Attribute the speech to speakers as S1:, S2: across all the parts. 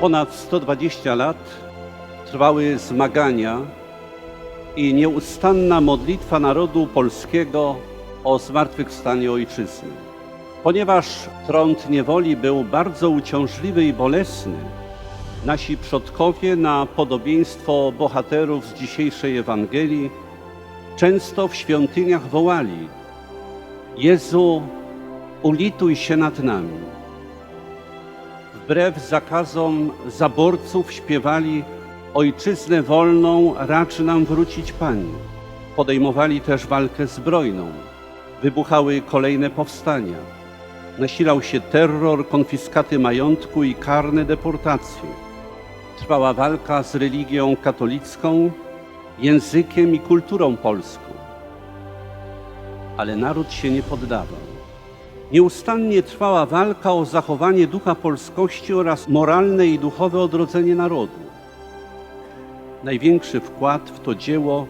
S1: Ponad 120 lat trwały zmagania i nieustanna modlitwa narodu polskiego o zmartwychwstanie ojczyzny. Ponieważ trąd niewoli był bardzo uciążliwy i bolesny, nasi przodkowie na podobieństwo bohaterów z dzisiejszej Ewangelii często w świątyniach wołali: Jezu, ulituj się nad nami. Wbrew zakazom zaborców śpiewali Ojczyznę wolną racz nam wrócić Panie. Podejmowali też walkę zbrojną. Wybuchały kolejne powstania. Nasilał się terror, konfiskaty majątku i karne deportacje. Trwała walka z religią katolicką, językiem i kulturą polską. Ale naród się nie poddawał. Nieustannie trwała walka o zachowanie ducha polskości oraz moralne i duchowe odrodzenie narodu. Największy wkład w to dzieło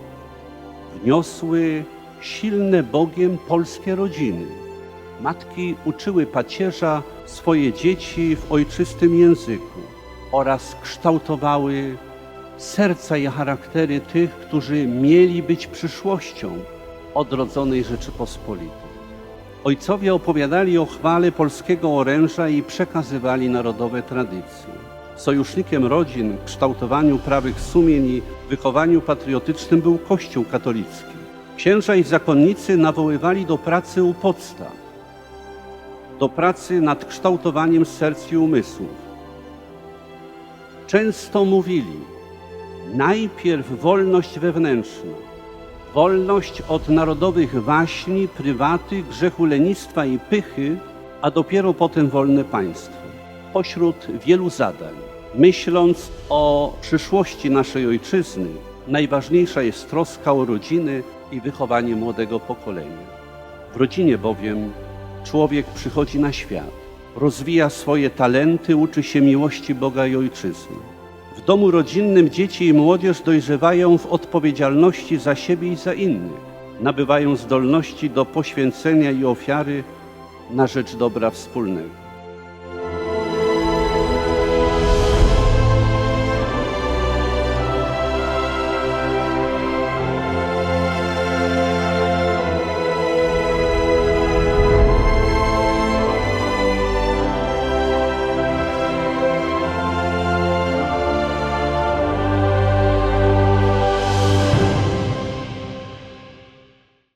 S1: wniosły silne Bogiem polskie rodziny. Matki uczyły pacierza swoje dzieci w ojczystym języku oraz kształtowały serca i charaktery tych, którzy mieli być przyszłością odrodzonej Rzeczypospolitej. Ojcowie opowiadali o chwale polskiego oręża i przekazywali narodowe tradycje. Sojusznikiem rodzin w kształtowaniu prawych sumień i wychowaniu patriotycznym był Kościół katolicki. Księża i zakonnicy nawoływali do pracy u podstaw, do pracy nad kształtowaniem serc i umysłów. Często mówili, najpierw wolność wewnętrzna, wolność od narodowych waśni, prywaty, grzechu lenistwa i pychy, a dopiero potem wolne państwo. Pośród wielu zadań, myśląc o przyszłości naszej ojczyzny, najważniejsza jest troska o rodziny i wychowanie młodego pokolenia. W rodzinie bowiem człowiek przychodzi na świat, rozwija swoje talenty, uczy się miłości Boga i ojczyzny. W domu rodzinnym dzieci i młodzież dojrzewają w odpowiedzialności za siebie i za innych, nabywają zdolności do poświęcenia i ofiary na rzecz dobra wspólnego.